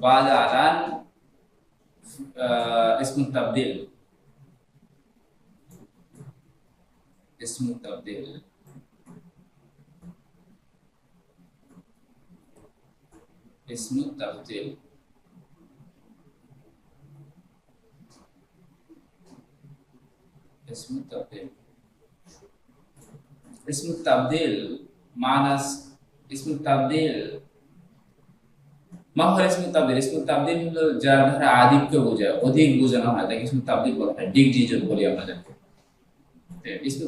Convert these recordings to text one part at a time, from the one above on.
بعد لن آه اسم التبديل اسم التبديل اسم التبديل اسم التبديل اسم التبديل معنى اسم التبديل মাহর ইসমু তাবদিল তাবদিল হলো যার আধিক্য বোঝায়, অধিক বোঝানো হয়, তাকে তাবদিল বলা হয় ডিগ্রিজন বলি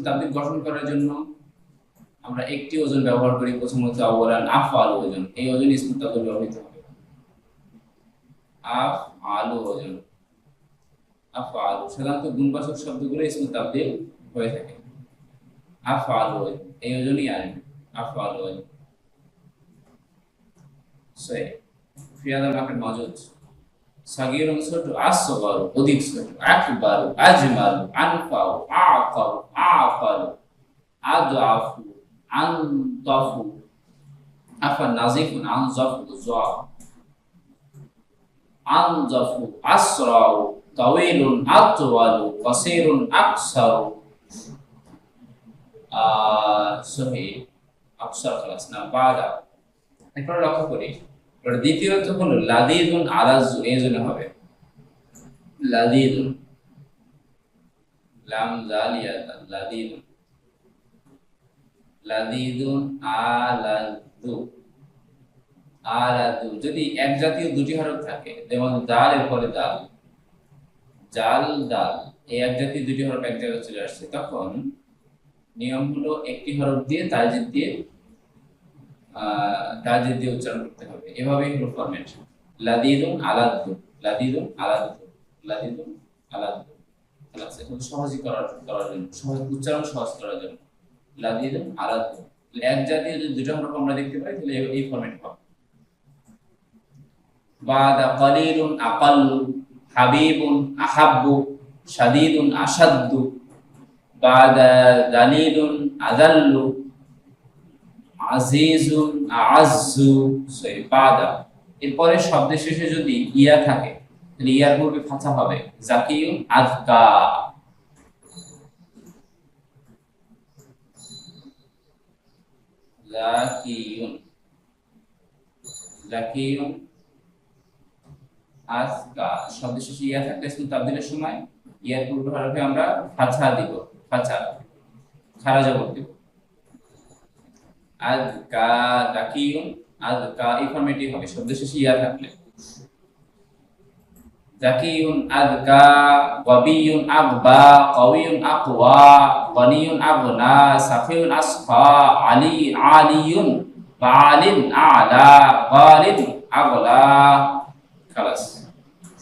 তাবদিল গঠন করার জন্য আমরা একটি ওজন ব্যবহার করি, প্রথমত আফ আলু ওজন, এই ওজন তাবদিল ব্যবহৃত হবে আফ আলু ওজন আফ আলু সাধারণত গুণবাসক শব্দগুলো ইসমু তাবদিল হয়ে থাকে। আফ আলু ওজন, এই ওজনই আরেন আফ আলু ওজন ফিয়াদা মাকের মজুদ সাগির ছোট আসগর অধিক ছোট আকবার আজমাল আকাউ আকাল আদআফু, আনতাফু আফা নাজিফুন আনজাফু জা আনজাফু, আসরাউ, তাওয়িলুন, আতওয়ালু, কাসীরুন, আকসারু। সহি, আকসার খালাস, না, বাদা। এখন লক্ষ্য করি দ্বিতীয়ত হলো লাদিদুন আলাজু এই জন্য হবে। লাদিদুন, লাম জালিয়া লাদিদুন। লাদিদুন আলাদু আলাদু। যদি এক জাতীয় দুটি হরফ থাকে, যেমন দাল এর পরে দাল, জাল, দাল, এই এক জাতীয় দুটি হরফ এক জায়গায় চলে আসছে, তখন নিয়ম হলো একটি হরফ দিয়ে তাজিদ দিয়ে তাজিদ দিয়ে উচ্চারণ করতে এভাবেই হলো ফরম্যাট লাদিদুন আলাদু লাদিদুন আলাদু লাদিদুন আলাদু সহজই করার করার জন্য, সহজ উচ্চারণ সহজ করার জন্য। আলাদু এক জাতীয় যদি দুটো আমরা দেখতে পাই, তাহলে এই ফরম্যাট হবে। বাদা কলিলুন আকাল্লু, হাবিবুন আহাব্বু, শাদীদুন আশাদ্দু। বাদা দালিলুন আদাল্লু আজিজুন আযু সরি বাদা এরপরে শব্দের শেষে যদি ইয়া থাকে, তাহলে ইয়ার পূর্বে ফাঁচা হবে। জাকিউন শেষে ইয়া থাকলে সময়, ইয়ার পূর্বে আমরা ফাঁচা দিব ফাঁচা খারা জবর আযকা জাকিউন আযকা এই ফরম্যাটই হবে শব্দ শেষে ইয়া থাকলে। জাকিউন আযকা গবিয়ুন আগবা কওয়িয়ুন আকওয়া গনিয়ুন আগনা সাফিউন, আসফা আলী আলিয়ুন বালিন, আলা গালিন আগলা খালাস।